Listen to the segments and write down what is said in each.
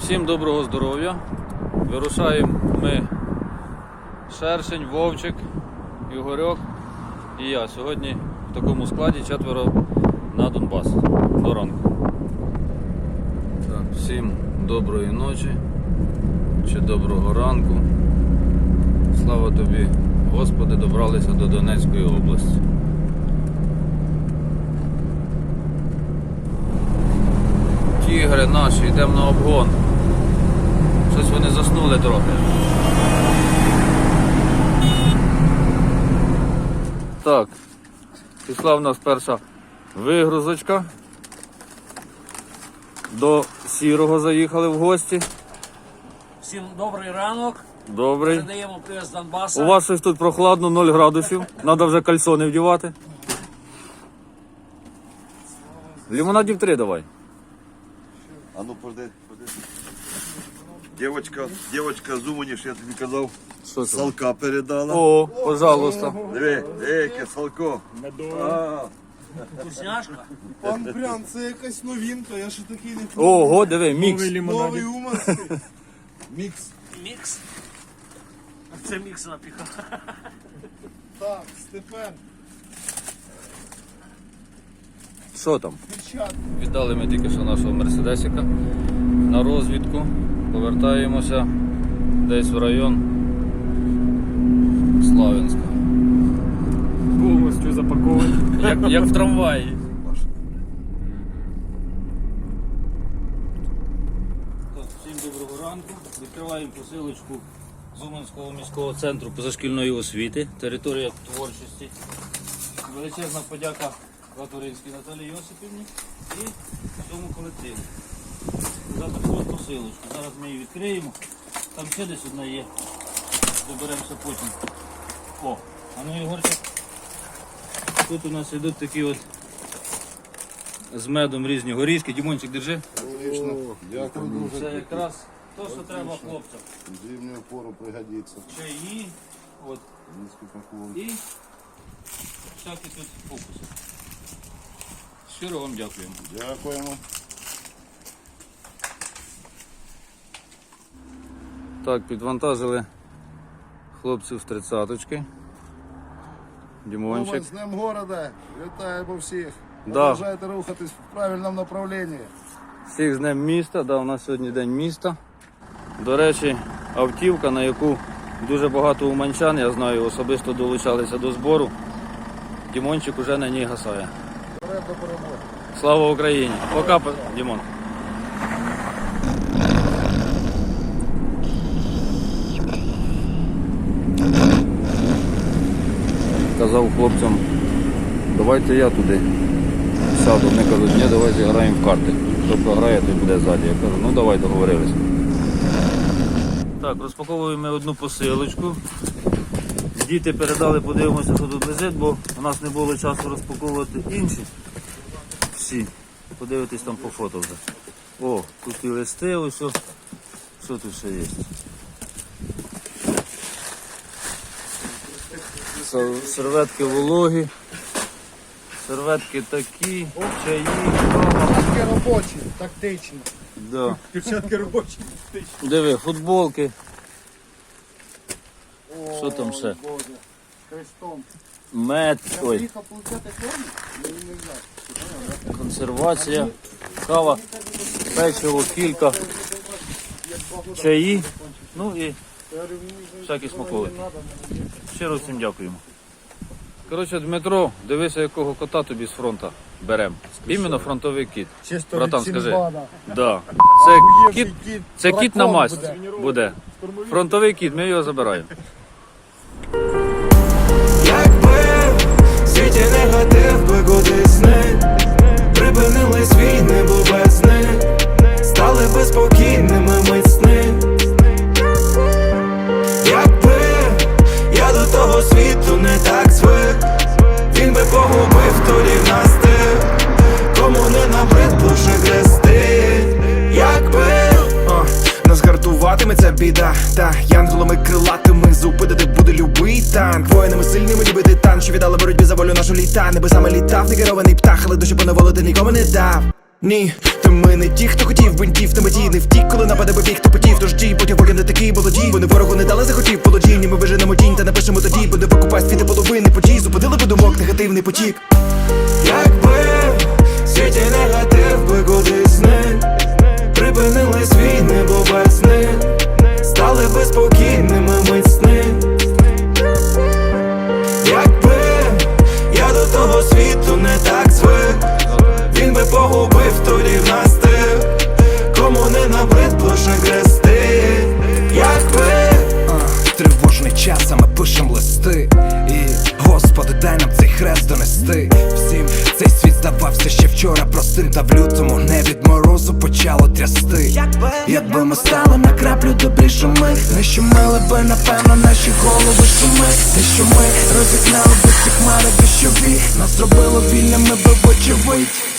Всім доброго здоров'я. Вирушаємо ми Шершень, Вовчик, Ігорьок і я. Сьогодні в такому складі четверо на Донбас. До ранку. Так, всім доброї ночі чи доброго ранку. Слава тобі, Господи, добралися до Донецької області. Тігри наші, йдемо на обгон. Щось вони заснули трохи. Так, пішла в нас перша вигрузочка. До сірого заїхали в гості. Всім добрий ранок. Добрий. Передаємо привіт з Донбаса. У вас щось тут прохладно, 0 градусів. Треба вже кальсони вдівати. Лімонадів 3 давай. А ну подожди, подожди. Девочка, девочка з Умані, що я тобі казав, Що це? салка передала. О, пожалуйста. Диви, яке салко. А, Вкусняшка. Пан Прян, це якась новинка, я ще такий не пробував. Ого, диви, мікс. Новий уманський. Мікс. Мікс. Це мікс напіхав. Так, Степан, Що там? Віддали ми тільки що нашого мерседесика на розвідку. Повертаємося десь в район Славянська. Повністю запакований. Як, як в трамваї. Так, всім доброго ранку. Відкриваємо посилочку з Уманського міського центру позашкільної освіти, територія творчості. Величезна подяка Латуринській Наталії Йосипівні і всьому колективу за таку от посилочку. Зараз ми її відкриємо. Там ще десь одна є. Доберемося потім. О, а ну Ігорчик. Тут у нас йдуть такі от з медом різні горішки. Дімончик, держи. Дякую дуже. Це якраз то, що треба хлопцям. Зимнюю пору пригодиться. Чаї, от, Низький і всякі тут фокуси. Щиро вам дякуємо. Дякуємо. Так, підвантажили хлопців з тридцяточки. Дімончик. З Днем города. Вітаємо всіх. Да. Продовжайте рухатись в правильному направленні. Всіх з Днем міста, да, у нас сьогодні день міста. До речі, автівка, на яку дуже багато уманчан, я знаю, особисто долучалися до збору. Дімончик уже на ній гасає. Слава Україні! Пока, по- Дімон. Казав хлопцям, давайте я туди сяду. Вони кажуть, ні, давай зіграємо в карти. Хто програє, той буде ззаді. Я кажу, ну давай договорились. Так, розпаковуємо одну посилочку. Діти передали, подивимося, що тут лежить, бо у нас не було часу розпаковувати інші всі. Подивитись там по фото вже. О, тут і листи, ось. о. Що тут ще є? Серветки вологі. Серветки такі, чаї. Такі робочі, тактичні. Да. Дівчатки робочі. Диви, футболки. Що там ще? Боже. Мед, ой, Приїхав получати форму? Ну, не знаю. Консервація, кава, печиво, кілька, чаї, ну і всякі смаковики. Щиро всім дякуємо. Коротше, Дмитро, дивися, якого кота тобі з фронту беремо. Іменно фронтовий кіт. Чисто Братан, від скажи. Да. Це кіт, це кіт на масть буде. Фронтовий кіт, ми його забираємо. Гартуватиме це біда. Та янголами крилатими зупинити буде любий танк. Воїнами сильними ніби титан Що віддали боротьбі за волю нашу літа. Небесами літав, не керований птах, але душі поневолити нікому не дав. Ні, то ми не ті, хто хотів бинтів на меті Не втік, коли нападе би біг, хто потів. Тож дій, Та в лютому не від морозу почало трясти. Якби ми стали на краплю добрішими Не щомили би, напевно, наші голови шуми. Те, що ми розігнали би ці хмари дощові. Нас зробило вільними би вочевидь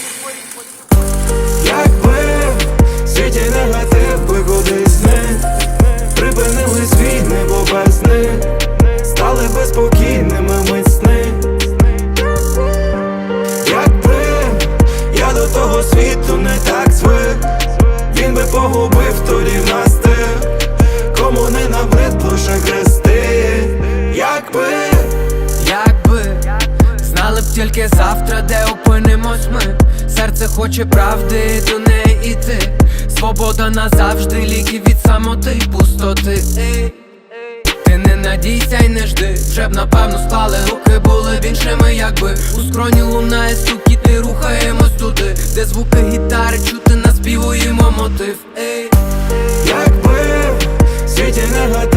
завтра, де опинимось ми? Серце хоче правди, до неї іти Свобода назавжди, ліки від самоти, пустоти. Ти не надійся й не жди, вже б напевно склали руки були б іншими, якби. У скроні лунає стукіт і рухаємось туди, де звуки гітари чути, наспівуємо мотив. Ей. Якби в світі негатив